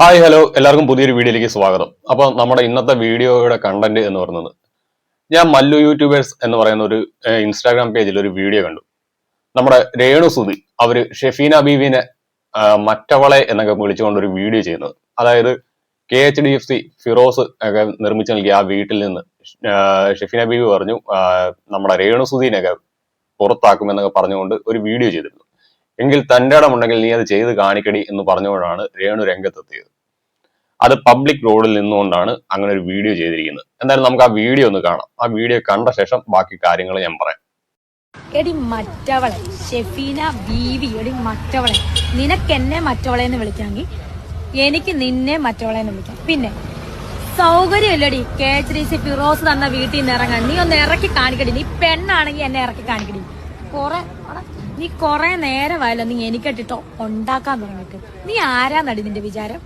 Hi hello എല്ലാവർക്കും പുതിയൊരു വീഡിയോയിലേക്ക് സ്വാഗതം. അപ്പോൾ നമ്മുടെ ഇന്നത്തെ വീഡിയോയുടെ കണ്ടന്റ് എന്ന് പറയുന്നത് ഞാൻ മല്ലു യൂട്യൂബേഴ്സ് എന്ന് പറയുന്ന ഒരു ഇൻസ്റ്റാഗ്രാം പേജിൽ ഒരു വീഡിയോ കണ്ടു. നമ്മുടെ രേണു സുധി അവർ ഷെഫീന ബീവിനെ മറ്റവളെ എന്നൊക്കെ വിളിച്ചുകൊണ്ട് ഒരു വീഡിയോ ചെയ്യുന്നത്. അതായത് K H D F C Firoz ഒക്കെ നിർമ്മിച്ചു നൽകിയ ആ വീട്ടിൽ നിന്ന് ഷെഫീന ബീവി പറഞ്ഞു നമ്മുടെ രേണു സുധീനൊക്കെ പുറത്താക്കുമെന്നൊക്കെ പറഞ്ഞുകൊണ്ട് ഒരു വീഡിയോ ചെയ്തിരുന്നു. എങ്കിൽ തന്റെ ഇടമുണ്ടെങ്കിൽ നീ അത് ചെയ്ത് കാണിക്കടി എന്ന് പറഞ്ഞുകൊണ്ടാണ് രേണു രംഗത്തെത്തിയത്. അത് പബ്ലിക് റോഡിൽ നിന്നുകൊണ്ടാണ് അങ്ങനെ ഒരു വീഡിയോ ചെയ്തിരിക്കുന്നത്. എന്തായാലും നമുക്ക് ആ വീഡിയോ ഒന്ന് കാണാം. ആ വീഡിയോ കണ്ട ശേഷം ബാക്കി കാര്യങ്ങൾ ഞാൻ പറയാം. എടി മറ്റവളെ ഷെഫീന ബീവി എടി മറ്റവളെ. നിനക്ക് എന്നെ മറ്റവളെ എന്ന് വിളിക്കാമെങ്കിൽ എനിക്ക് നിന്നെ മറ്റവളെ എന്ന് വിളിക്കാം. പിന്നെ സൗകര്യമില്ലടി കെ എച്ച് സി ഫിറോസ് തന്ന വീട്ടിൽ നിന്ന് ഇറങ്ങാൻ. നീ ഒന്ന് ഇറക്കി കാണിക്കടി. നീ പെണ്ണാണെങ്കിൽ എന്നെ ഇറക്കി കാണിക്കടി. കൊറേ നീ കൊറേ നേരമായല്ലോ നീ എനിക്കിട്ടിട്ടോ ഉണ്ടാക്കാൻ തുടങ്ങിയിട്ട് നീ ആരാന്നടി നിന്റെ വിചാരം?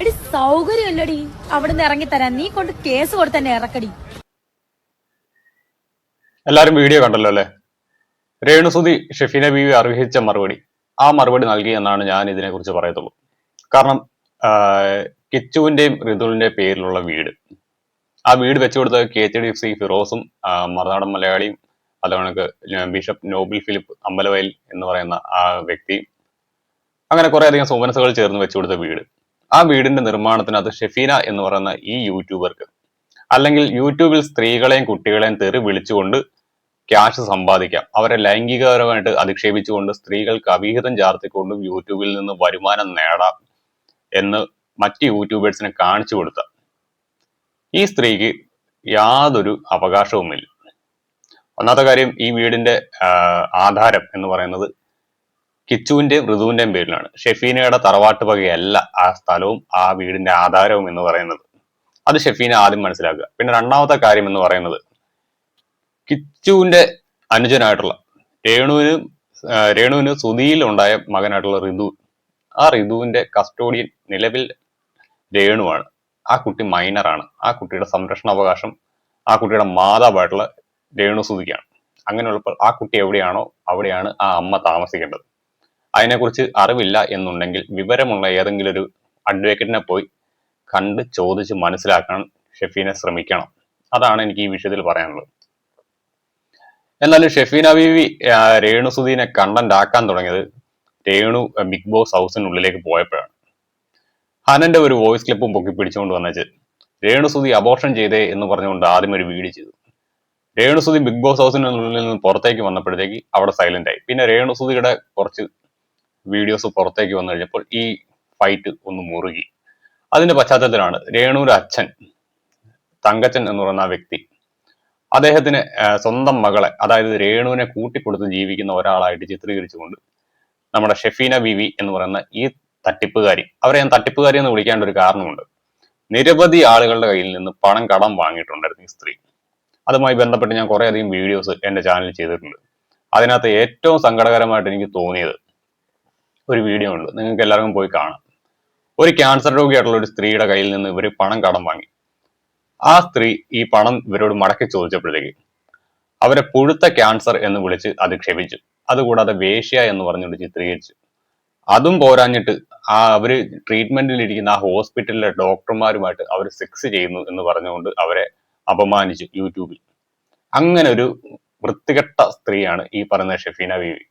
എടി സൗകര്യമല്ലടി. അവിടുന്ന് ഇറങ്ങി തരാൻ. നീ കൊണ്ട് കേസ് കൊടുത്ത് തന്നെ ഇറക്കടി. എല്ലാരും വീഡിയോ കണ്ടല്ലോ അല്ലെ? രേണുസുതി ഷെഫീന ബീവി അർഹിച്ച മറുപടി. ആ മറുപടി നൽകി എന്നാണ് ഞാൻ ഇതിനെ കുറിച്ച് പറയത്തുള്ളൂ. കാരണം കിച്ചുവിന്റെയും ഋതുവിന്റെയും പേരിലുള്ള വീട്. ആ വീട് വെച്ചുകൊടുത്ത K H D F C ഫിറോസും മറുനാടൻ മലയാളിയും അതുകണക്ക് ബിഷപ്പ് നോബിൾ ഫിലിപ്പ് അമ്പലവയൽ എന്ന് പറയുന്ന ആ വ്യക്തി അങ്ങനെ കുറെ അധികം സുമനസുകൾ ചേർന്ന് വെച്ചു കൊടുത്ത വീട്. ആ വീടിന്റെ നിർമ്മാണത്തിനകത്ത് ഷെഫീന എന്ന് പറയുന്ന ഈ യൂട്യൂബർക്ക് അല്ലെങ്കിൽ യൂട്യൂബിൽ സ്ത്രീകളെയും കുട്ടികളെയും തെറി വിളിച്ചുകൊണ്ട് ക്യാഷ് സമ്പാദിക്കാം. അവരെ ലൈംഗികപരമായിട്ട് അധിക്ഷേപിച്ചുകൊണ്ട് സ്ത്രീകൾക്ക് അവിഹിതം ചാർത്തിക്കൊണ്ടും യൂട്യൂബിൽ നിന്ന് വരുമാനം നേടാം എന്ന് മറ്റ് യൂട്യൂബേഴ്സിനെ കാണിച്ചു കൊടുത്ത. ഈ സ്ത്രീക്ക് യാതൊരു അവകാശവുമില്ല. ഒന്നാമത്തെ കാര്യം ഈ വീടിന്റെ ആധാരം എന്ന് പറയുന്നത് കിച്ചുവിന്റെയും ഋതുവിന്റെയും പേരിലാണ്. ഷെഫീനയുടെ തറവാട്ട് വകയല്ല ആ സ്ഥലവും ആ വീടിന്റെ ആധാരവും എന്ന് പറയുന്നത്. അത് ഷെഫീന ആദ്യം മനസ്സിലാക്കുക. പിന്നെ രണ്ടാമത്തെ കാര്യം എന്ന് പറയുന്നത് കിച്ചുവിന്റെ അനുജനായിട്ടുള്ള രേണുവിന് രേണുവിന് സുധിയിൽ ഉണ്ടായ മകനായിട്ടുള്ള ഋതു ആ ഋതുവിന്റെ കസ്റ്റോഡിയൻ നിലവിൽ രേണുവാണ്. ആ കുട്ടി മൈനറാണ്. ആ കുട്ടിയുടെ സംരക്ഷണാവകാശം ആ കുട്ടിയുടെ മാതാവായിട്ടുള്ള രേണു സുധിക്കാണ്. അങ്ങനെയുള്ളപ്പോൾ ആ കുട്ടി എവിടെയാണോ അവിടെയാണ് ആ അമ്മ താമസിക്കേണ്ടത്. അതിനെക്കുറിച്ച് അറിവില്ല എന്നുണ്ടെങ്കിൽ വിവരമുള്ള ഏതെങ്കിലും ഒരു അഡ്വക്കേറ്റിനെ പോയി കണ്ട് ചോദിച്ച് മനസ്സിലാക്കാൻ ഷെഫീനെ ശ്രമിക്കണം. അതാണ് എനിക്ക് ഈ വിഷയത്തിൽ പറയാനുള്ളത്. എന്നാലും ഷെഫീന രേണുസുദീനെ രേണു സുധീനെ കണ്ടന്റ് ആക്കാൻ തുടങ്ങിയത് രേണു ബിഗ് ബോസ് ഹൗസിനുള്ളിലേക്ക് പോയപ്പോഴാണ്. ഹനന്റെ ഒരു വോയിസ് ക്ലിപ്പും പൊക്കി പിടിച്ചുകൊണ്ട് വന്നത് രേണു സുധി അബോർഷൻ ചെയ്തേ എന്ന് പറഞ്ഞുകൊണ്ട് ആദ്യം ഒരു വീഡിയോ ചെയ്തു. രേണു സുധി ബിഗ് ബോസ് ഹൗസിനുള്ളിൽ നിന്ന് പുറത്തേക്ക് വന്നപ്പോഴത്തേക്ക് അവിടെ സൈലന്റ് ആയി. പിന്നെ രേണുസുതിയുടെ കുറച്ച് വീഡിയോസ് പുറത്തേക്ക് വന്നു കഴിഞ്ഞപ്പോൾ ഈ ഫൈറ്റ് ഒന്ന് മുറുകി. അതിന്റെ പശ്ചാത്തലത്തിലാണ് രേണുവിന്റെ അച്ഛൻ തങ്കച്ചൻ എന്ന് പറയുന്ന ആ വ്യക്തി അദ്ദേഹത്തിന് സ്വന്തം മകളെ അതായത് രേണുവിനെ കൂട്ടിക്കൊടുത്ത് ജീവിക്കുന്ന ഒരാളായിട്ട് ചിത്രീകരിച്ചുകൊണ്ട് നമ്മുടെ ഷെഫീന ബിവി എന്ന് പറയുന്ന ഈ തട്ടിപ്പുകാരി അവരെ ഞാൻ തട്ടിപ്പുകാരി എന്ന് വിളിക്കേണ്ട ഒരു കാരണമുണ്ട്. നിരവധി ആളുകളുടെ കയ്യിൽ നിന്ന് പണം കടം വാങ്ങിയിട്ടുണ്ടായിരുന്നു ഈ സ്ത്രീ. അതുമായി ബന്ധപ്പെട്ട് ഞാൻ കുറെ അധികം വീഡിയോസ് എന്റെ ചാനലിൽ ചെയ്തിട്ടുണ്ട്. അതിനകത്ത് ഏറ്റവും സങ്കടകരമായിട്ട് എനിക്ക് തോന്നിയത് ഒരു വീഡിയോ ഉണ്ട് നിങ്ങൾക്ക് എല്ലാവർക്കും പോയി കാണാം. ഒരു ക്യാൻസർ രോഗിയായിട്ടുള്ള ഒരു സ്ത്രീയുടെ കയ്യിൽ നിന്ന് ഇവർ പണം കടം വാങ്ങി. ആ സ്ത്രീ ഈ പണം ഇവരോട് മടക്കി ചോദിച്ചപ്പോഴത്തേക്ക് അവരെ പുഴുത്ത ക്യാൻസർ എന്ന് വിളിച്ച് അധിക്ഷേപിച്ചു അതുകൂടാതെ വേശ്യ എന്ന് പറഞ്ഞുകൊണ്ട് ചിത്രീകരിച്ചു. അതും പോരാഞ്ഞിട്ട് ആ അവർ ട്രീറ്റ്മെന്റിൽ ഇരിക്കുന്ന ആ ഹോസ്പിറ്റലിലെ ഡോക്ടർമാരുമായിട്ട് അവർ സെക്സ് ചെയ്യുന്നു എന്ന് പറഞ്ഞുകൊണ്ട് അവരെ അപമാനിച്ചു യൂട്യൂബിൽ. അങ്ങനെ ഒരു വൃത്തികെട്ട സ്ത്രീയാണ് ഈ പറയുന്ന ഷെഫീന ബീവി.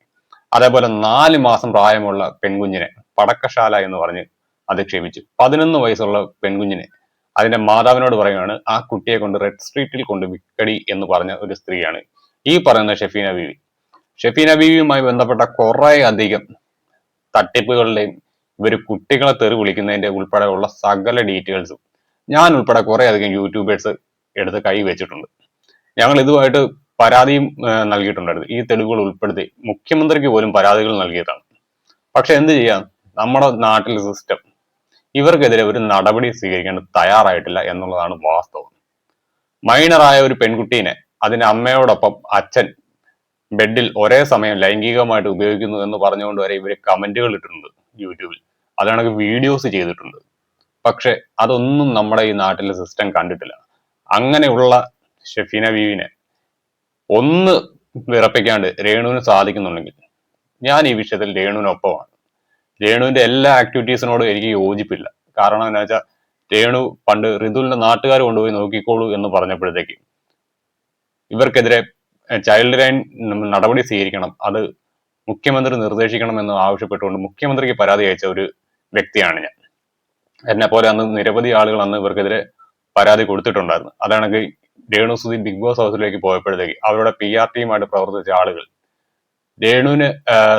അതേപോലെ നാല് മാസം പ്രായമുള്ള പെൺകുഞ്ഞിനെ പടക്കശാല എന്ന് പറഞ്ഞ് അധിക്ഷേപിച്ചു. പതിനൊന്ന് വയസ്സുള്ള പെൺകുഞ്ഞിനെ അതിന്റെ മാതാവിനോട് പറയുകയാണ് ആ കുട്ടിയെ കൊണ്ട് റെഡ് സ്ട്രീറ്റിൽ കൊണ്ട് വിക്കടി എന്ന് പറഞ്ഞ ഒരു സ്ത്രീയാണ് ഈ പറയുന്ന ഷെഫീന ബീവി. ഷെഫീന ബീവിയുമായി ബന്ധപ്പെട്ട കുറെ അധികം തട്ടിപ്പുകളുടെയും ഇവർ കുട്ടികളെ തെറി വിളിക്കുന്നതിന്റെ ഉൾപ്പെടെയുള്ള സകല ഡീറ്റെയിൽസും ഞാൻ ഉൾപ്പെടെ കുറെ അധികം യൂട്യൂബേഴ്സ് എടുത്ത് കൈ വെച്ചിട്ടുണ്ട്. ഞങ്ങൾ ഇതുമായിട്ട് പരാതിയും നൽകിയിട്ടുണ്ടായിരുന്നു. ഈ തെളിവുകൾ ഉൾപ്പെടുത്തി മുഖ്യമന്ത്രിക്ക് പോലും പരാതികൾ നൽകിയതാണ്. പക്ഷെ എന്ത് ചെയ്യാം? നമ്മുടെ നാട്ടിലെ സിസ്റ്റം ഇവർക്കെതിരെ ഒരു നടപടി സ്വീകരിക്കാൻ തയ്യാറായിട്ടില്ല എന്നുള്ളതാണ് വാസ്തവം. മൈനറായ ഒരു പെൺകുട്ടീനെ അതിന്റെ അമ്മയോടൊപ്പം അച്ഛൻ ബെഡിൽ ഒരേ സമയം ലൈംഗികമായിട്ട് ഉപയോഗിക്കുന്നു എന്ന് പറഞ്ഞുകൊണ്ട് വരെ ഇവർ കമന്റുകൾ ഇട്ടിട്ടുണ്ട് യൂട്യൂബിൽ. അതാണെങ്കിൽ വീഡിയോസ് ചെയ്തിട്ടുണ്ട്. പക്ഷെ അതൊന്നും നമ്മുടെ ഈ നാട്ടിലെ സിസ്റ്റം കണ്ടിട്ടില്ല. അങ്ങനെയുള്ള ഷെഫീന ബീവിനെ ഒന്ന് വിറപ്പിക്കാണ്ട് രേണുവിന് സാധിക്കുന്നുണ്ടെങ്കിൽ ഞാൻ ഈ വിഷയത്തിൽ രേണുവിനൊപ്പമാണ്. രേണുവിന്റെ എല്ലാ ആക്ടിവിറ്റീസിനോടും എനിക്ക് യോജിപ്പില്ല. കാരണം എന്താ വെച്ചാൽ രേണു പണ്ട് റിതുലിന്റെ നാട്ടുകാർ കൊണ്ടുപോയി നോക്കിക്കോളൂ എന്ന് പറഞ്ഞപ്പോഴത്തേക്ക് ഇവർക്കെതിരെ ചൈൽഡ് ലൈൻ നടപടി സ്വീകരിക്കണം. അത് മുഖ്യമന്ത്രി നിർദ്ദേശിക്കണം എന്ന് ആവശ്യപ്പെട്ടുകൊണ്ട് മുഖ്യമന്ത്രിക്ക് പരാതി അയച്ച ഒരു വ്യക്തിയാണ് ഞാൻ. എന്നെ പോലെ അന്ന് നിരവധി ആളുകൾ അന്ന് ഇവർക്കെതിരെ പരാതി കൊടുത്തിട്ടുണ്ടായിരുന്നു. അതാണെങ്കിൽ രേണു സുധി ബിഗ് ബോസ് ഹൗസിലേക്ക് പോയപ്പോഴത്തേക്ക് അവരുടെ പി ആർ ടീമായിട്ട് പ്രവർത്തിച്ച ആളുകൾ രേണുവിന്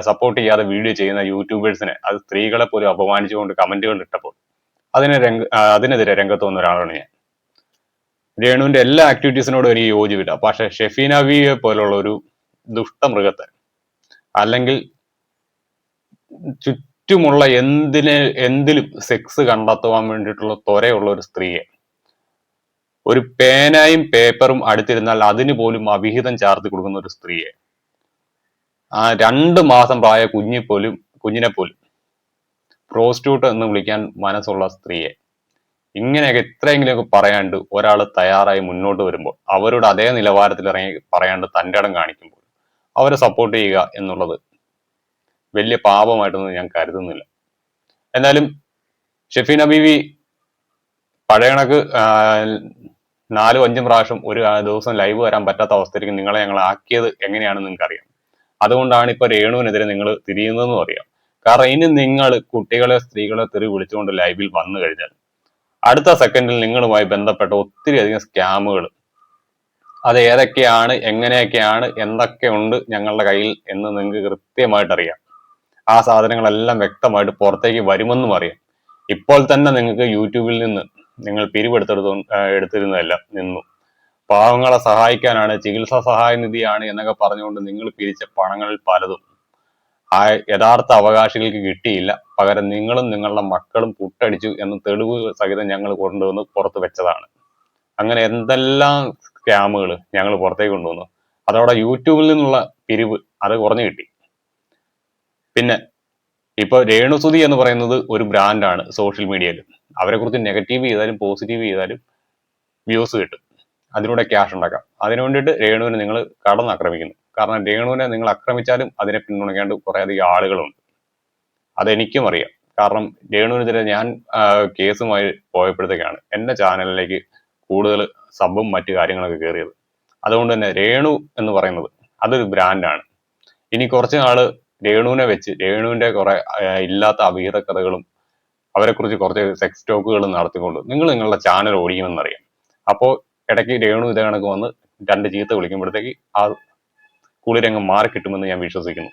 സപ്പോർട്ട് ചെയ്യാതെ വീഡിയോ ചെയ്യുന്ന യൂട്യൂബേഴ്സിനെ അത് സ്ത്രീകളെ പോലും അപമാനിച്ചുകൊണ്ട് കമന്റുകൾ ഇട്ടപ്പോൾ അതിനെ രംഗ അതിനെതിരെ രംഗത്ത് വന്ന ഒരാളാണ് ഞാൻ. രേണുവിന്റെ എല്ലാ ആക്ടിവിറ്റീസിനോടും എനിക്ക് യോജിപ്പില്ല. പക്ഷെ ഷെഫീന വിയെ പോലുള്ള ഒരു ദുഷ്ടമൃഗത്തെ അല്ലെങ്കിൽ ചുറ്റുമുള്ള എന്തിനെ എന്തിലും സെക്സ് കണ്ടെത്തുവാൻ വേണ്ടിയിട്ടുള്ള ത്വരയുള്ള ഒരു സ്ത്രീയെ ഒരു പേനായും പേപ്പറും അടുത്തിരുന്നാൽ അതിന് പോലും അവിഹിതം ചാർത്തി കൊടുക്കുന്ന ഒരു സ്ത്രീയെ. ആ രണ്ട് മാസം പ്രായ കുഞ്ഞി പോലും കുഞ്ഞിനെ പോലും പ്രോസ്റ്റ്യൂട്ട് എന്ന് വിളിക്കാൻ മനസ്സുള്ള സ്ത്രീയെ. ഇങ്ങനെയൊക്കെ ഇത്രയെങ്കിലുമൊക്കെ പറയാണ്ട് ഒരാൾ തയ്യാറായി മുന്നോട്ട് വരുമ്പോൾ അവരുടെ അതേ നിലവാരത്തിൽ ഇറങ്ങി പറയാണ്ട് തന്റെ ഇടം കാണിക്കുമ്പോൾ അവരെ സപ്പോർട്ട് ചെയ്യുക എന്നുള്ളത് വലിയ പാപമായിട്ടൊന്നും ഞാൻ കരുതുന്നില്ല. എന്നാലും ഷെഫീന ബീവി പഴയ കണക്ക് ആ, നാലും അഞ്ചും പ്രാവശ്യം ഒരു ദിവസം ലൈവ് വരാൻ പറ്റാത്ത അവസ്ഥയിലേക്ക് നിങ്ങളെ ഞങ്ങൾ ആക്കിയത് എങ്ങനെയാണെന്ന് നിങ്ങൾക്ക് അറിയാം അതുകൊണ്ടാണ് ഇപ്പൊ രേണുവിനെതിരെ നിങ്ങൾ തിരിയുന്നതെന്ന് അറിയാം കാരണം ഇനി നിങ്ങൾ കുട്ടികളെ സ്ത്രീകളെ തെറി വിളിച്ചുകൊണ്ട് ലൈവിൽ വന്നു കഴിഞ്ഞാൽ അടുത്ത സെക്കൻഡിൽ നിങ്ങളുമായി ബന്ധപ്പെട്ട ഒത്തിരി അധികം സ്കാമുകൾ അത് ഏതൊക്കെയാണ് എങ്ങനെയൊക്കെയാണ് എന്തൊക്കെ ഉണ്ട് ഞങ്ങളുടെ കയ്യിൽ എന്ന് നിങ്ങൾക്ക് കൃത്യമായിട്ട് അറിയാം. ആ സാധനങ്ങളെല്ലാം വ്യക്തമായിട്ട് പുറത്തേക്ക് വരുമെന്നും അറിയാം. ഇപ്പോൾ തന്നെ നിങ്ങൾക്ക് യൂട്യൂബിൽ നിന്ന് നിങ്ങൾ പിരിവെടുത്തെടുത്തു എടുത്തിരുന്നതല്ല നിന്നു. പാവങ്ങളെ സഹായിക്കാനാണ് ചികിത്സാ സഹായ നിധിയാണ് എന്നൊക്കെ പറഞ്ഞുകൊണ്ട് നിങ്ങൾ പിരിച്ച പണങ്ങളിൽ പലതും. ആ യഥാർത്ഥ അവകാശികൾക്ക് കിട്ടിയില്ല. പകരം നിങ്ങളും നിങ്ങളുടെ മക്കളും പുട്ടടിച്ചു എന്ന് തെളിവ് സഹിതം ഞങ്ങൾ കൊണ്ടുവന്ന് പുറത്ത് വെച്ചതാണ്. അങ്ങനെ എന്തെല്ലാം സ്കാമുകൾ ഞങ്ങൾ പുറത്തേക്ക് കൊണ്ടുവന്നു. അതോടെ യൂട്യൂബിൽ നിന്നുള്ള പിരിവ് അത് കുറഞ്ഞു കിട്ടി. പിന്നെ ഇപ്പൊ രേണുസുതി എന്ന് പറയുന്നത് ഒരു ബ്രാൻഡാണ് സോഷ്യൽ മീഡിയയിൽ അവരെ കുറിച്ച് നെഗറ്റീവ് ചെയ്താലും പോസിറ്റീവ് ചെയ്താലും വ്യൂസ് കിട്ടും. അതിലൂടെ ക്യാഷ് ഉണ്ടാക്കാം. അതിനു വേണ്ടിയിട്ട് രേണുവിനെ നിങ്ങൾ കടന്നാക്രമിക്കുന്നു കാരണം രേണുവിനെ നിങ്ങൾ ആക്രമിച്ചാലും അതിനെ പിന്തുണയ്ക്കാണ്ട് കുറേയധികം ആളുകളുണ്ട്. അതെനിക്കും അറിയാം. കാരണം രേണുവിനെതിരെ ഞാൻ കേസുമായി പോയപ്പോഴത്തേക്കാണ് എന്റെ ചാനലിലേക്ക് കൂടുതൽ സബും മറ്റു കാര്യങ്ങളൊക്കെ കയറിയത് അതുകൊണ്ട് തന്നെ രേണു എന്ന് പറയുന്നത് അതൊരു ബ്രാൻഡാണ് ഇനി കുറച്ച് നാൾ രേണുവിനെ വെച്ച് രേണുവിന്റെ കുറെ ഇല്ലാത്ത അവിഹിത കഥകളും അവരെ കുറിച്ച് കുറച്ച് സെക്സ് ടോക്കുകളും നടത്തിക്കൊണ്ട് നിങ്ങൾ നിങ്ങളുടെ ചാനൽ ഓടിക്കുമെന്നറിയാം. അപ്പോൾ ഇടയ്ക്ക് രേണു ഇതേ കണക്ക് വന്ന് രണ്ട് ചീത്ത വിളിക്കുമ്പോഴത്തേക്ക് ആ കുളിരങ്ങ് മാറി കിട്ടുമെന്ന് ഞാൻ വിശ്വസിക്കുന്നു.